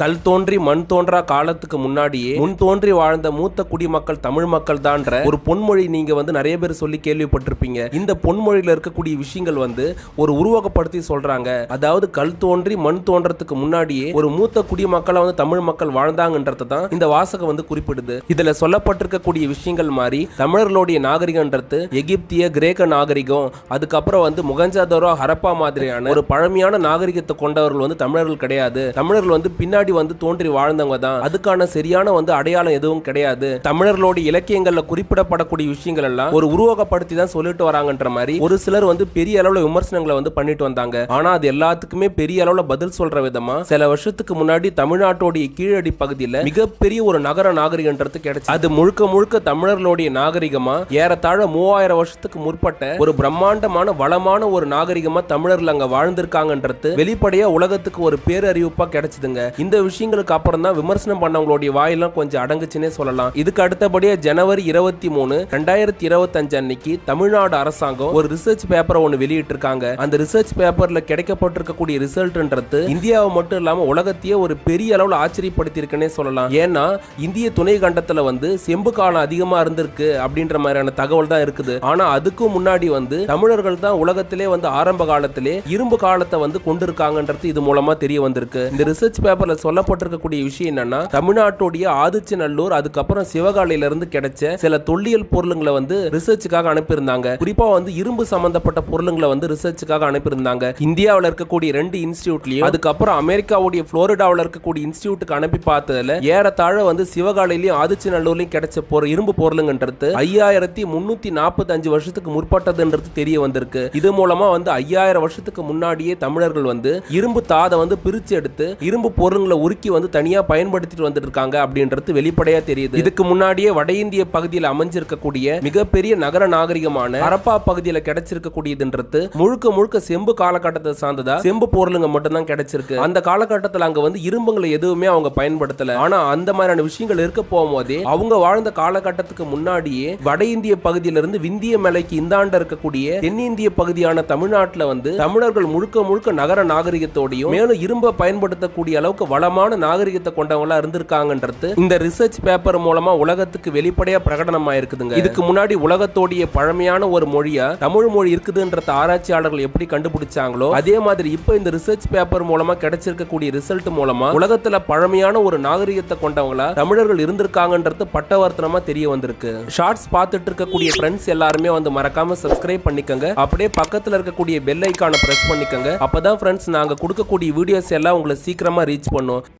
கல் தோன்றி மண் தோன்றா காலத்துக்கு முன்னாடியே முன் தோன்றி வாழ்ந்த மூத்த குடிமக்கள் தமிழ் மக்கள் தான்ற ஒரு பொன்மொழி நீங்க வந்து நிறைய பேர் சொல்லி கேள்விப்பட்டிருப்பீங்க. இந்த பொன்மொழியில இருக்கக்கூடிய விஷயங்கள் வந்து ஒரு உருவகப்படுத்தி சொல்றாங்க. அதாவது கல் தோன்றி மண் தோன்றதுக்கு முன்னாடியே ஒரு மூத்த குடிமக்களா வந்து தமிழ் மக்கள் வாழ்ந்தாங்கன்றத தான் இந்த வாசகம் வந்து குறிப்பிடுது. இதுல சொல்லப்பட்டிருக்கக்கூடிய விஷயங்கள் மாதிரி தமிழர்களுடைய நாகரிகன்றது எகிப்திய கிரேக்க நாகரிகம் அதுக்கப்புறம் வந்து முகஞ்சாதரோ ஹரப்பா மாதிரியான ஒரு பழமையான நாகரிகத்தை கொண்டவர்கள் வந்து தமிழர்கள் கிடையாது. தமிழர்கள் வந்து பின்னாடி வந்து தோன்றி வாழ்ந்தவங்க தான். அதுக்கான சரியான வந்து அடையாளம் எதுவும் கிடையாது. தமிழர்களோட இலக்கியங்கள்ல குறிப்பிடப்படக்கூடிய விஷயங்கள் எல்லாம் ஒரு உருவகப்படுத்தி தான் சொல்லிட்டு வராங்கன்ற மாதிரி ஒரு சிலர் வந்து பெரிய அளவுல விமர்சனங்களை வந்து பண்ணிட்டு வந்தாங்க. ஆனா அது எல்லாத்துக்குமே பெரிய அளவுல பதில் சொல்ற விதமா சில வருஷத்துக்கு முன்னாடி தமிழ்நாட்டோடைய கீழடி பகுதியில மிகப்பெரிய ஒரு நகர நாகரிகன்றது கிடைச்சு அது முழுக்க முழுக்க தமிழர்களுடைய நாகரிகமா ஏறத்தாழ மூவாயிரம் வருஷத்துக்கு முற்பட்ட ஒரு பிரம்மாண்டமான வளமான ஒரு நாகரிகமா தமிழர்கள் அங்க வாழ்ந்திருக்காங்கன்றது வெளிப்படையா உலகத்துக்கு ஒரு பேரறிவிப்பா கிடைச்சதுங்க. இந்த விஷயங்களுக்கு அப்புறம் தான் விமர்சனம் பண்ணவங்களுடைய வாயெல்லாம் கொஞ்சம் அடங்குச்சுன்னே சொல்லலாம். இதுக்கு அடுத்தபடியாக ஜனவரி இருபத்தி மூணு ரெண்டாயிரத்தி இருபத்தஞ்சு அன்னைக்கு தமிழ்நாடு அரசாங்கம் ஒரு ரிசர்ச் பேப்பரை ஒன்று வெளியிட்டிருக்காங்க. அந்த ரிசர்ச் பேப்பர்ல கிடைக்கப்பட்டிருக்கக்கூடிய ரிசல்ட்ன்றது இந்தியாவை மட்டும் இல்லாம உலகத்தையே ஒரு பெரிய அளவுல ஆச்சரியப்படுத்தியிருக்குன்னே சொல்லலாம். ஏன்னா இந்திய துணை கண்டத்துல வந்து செம்பு காலம் அதிகமா இருந்திருக்கு அப்படின்ற மாதிரியான தகவல் தான் இருக்குது. ஆனா அதுக்கும் முன்னாடி வந்து தமிழர்கள் தான் உலகத்திலே வந்து ஆரம்ப காலத்திலே இரும்பு காலத்தை வந்து கொண்டிருக்காங்கன்றது இது மூலமா தெரிய வந்திருக்கு. இந்த ரிசர்ச் பேப்பர்ல சொல்லப்பட்டிருக்கக்கூடிய விஷயம் என்னன்னா தமிழ்நாட்டுடைய ஆதிச்சநல்லூர் அதுக்கப்புறம் சிவகாலையில இருந்து கிடைச்ச சில தொல்லியல் பொருளுங்களை வந்து ரிசர்ச்சுக்காக அனுப்பியிருந்தாங்க. குறிப்பா வந்து இரும்பு சம்பந்தப்பட்ட பொருளுங்களை வந்து ரிசர்ச்சுக்காக அனுப்பியிருந்தாங்க. இந்தியாவில் இருக்கக்கூடிய ரெண்டு இன்ஸ்டியூட்லயும் அதுக்கப்புறம் அமெரிக்காவுடைய புளோரிடாவில் இருக்கக்கூடிய இன்ஸ்டியூட்டுக்கு அனுப்பி பார்த்ததுல ஏறத்தாழ வந்து சிவகாலையிலயும் ஆதிச்சநல்லூர்லயும் கிடைச்ச பொருள் இரும்பு பொருளுங்கன்றது ஐயாயிரத்தி முன்னூத்தி நாற்பத்தஞ்சு வருஷத்துக்கு முற்பட்டதுன்றது தெரிய வந்திருக்கு. இது மூலமா வந்து ஐயாயிரம் வருஷத்துக்கு முன்னாடியே தமிழர்கள் வந்து இரும்பு தாதை வந்து பிரிச்சு எடுத்து இரும்பு பொருள்களை உருக்கி வந்து தனியா பயன்படுத்திட்டு வந்துட்டு இருக்காங்க அப்படின்றது வெளிப்படையாக தெரியுது. இதுக்கு முன்னாடியே வட இந்திய பகுதியில் அமைஞ்சிருக்கக்கூடிய மிகப்பெரிய நகர நாகரிகமான ஹரப்பா பகுதியில் கிடைச்சிருக்கக்கூடியதுன்றது முழுக்க முழுக்க செம்பு காலகட்டத்தை சார்ந்ததா? செம்பு பொருளுங்க மட்டும்தான் கிடைச்சிருக்கு. அந்த காலகட்டத்தில் அங்க வந்து இரும்புங்களை எதுவுமே அவங்க பயன்படுத்தல. ஆனா அந்த மாதிரியான விஷயங்கள் இருக்க போகும்போதே அவங்க வாழ்ந்த காலகட்டத்துக்கு முன்னாடியே வட இந்திய பகுதியிலிருந்து விந்திய மலைக்கு இந்தாண்ட இருக்கக்கூடிய தென்னிந்திய பகுதியான தமிழ்நாட்டில் வந்து தமிழர்கள் முழுக்க முழுக்க நகர நாகரிகத்தோடையும் மேலும் இரும்பை பயன்படுத்தக்கூடிய அளவுக்கு வளமான நாகரிகத்தை கொண்டவங்களா இருந்திருக்காங்கன்றது இந்த ரிசர்ச் பேப்பர் மூலமா உலகத்துக்கு வெளிப்படையா பிரகடனமாயிருக்குதுங்க. இதுக்கு முன்னாடி உலகத்தோடைய பழமையான ஒரு மொழியா தமிழ் மொழி இருக்குதுன்றத ஆராய்ச்சியாளர்கள் எப்படி கண்டுபிடிச்சாங்களோ அதே மாதிரி இப்போ இந்த ரிசர்ச் பேப்பர் மூலமா கிடைச்சிருக்கக்கூடிய ரிசல்ட் மூலமா உலகத்துல பழமையான ஒரு நாகரிகத்தை கொண்டவங்களா தமிழர்கள் இருந்திருக்காங்கன்றது பட்டவர்த்தனமா தெரிய வந்திருக்கு. ஷார்ட்ஸ் பார்த்துட்டு இருக்கக்கூடிய ஃப்ரெண்ட்ஸ் எல்லாருமே வந்து மறக்காம சப்ஸ்கிரைப் பண்ணிக்கங்க. அப்படியே பக்கத்துல இருக்கக்கூடிய பெல் ஐக்கான பிரஸ் பண்ணிக்கங்க. அப்பதான் ஃப்ரெண்ட்ஸ் நாங்க கொடுக்கக்கூடிய வீடியோஸ் எல்லாம் உங்களை சீக்கிரமா ரீச் но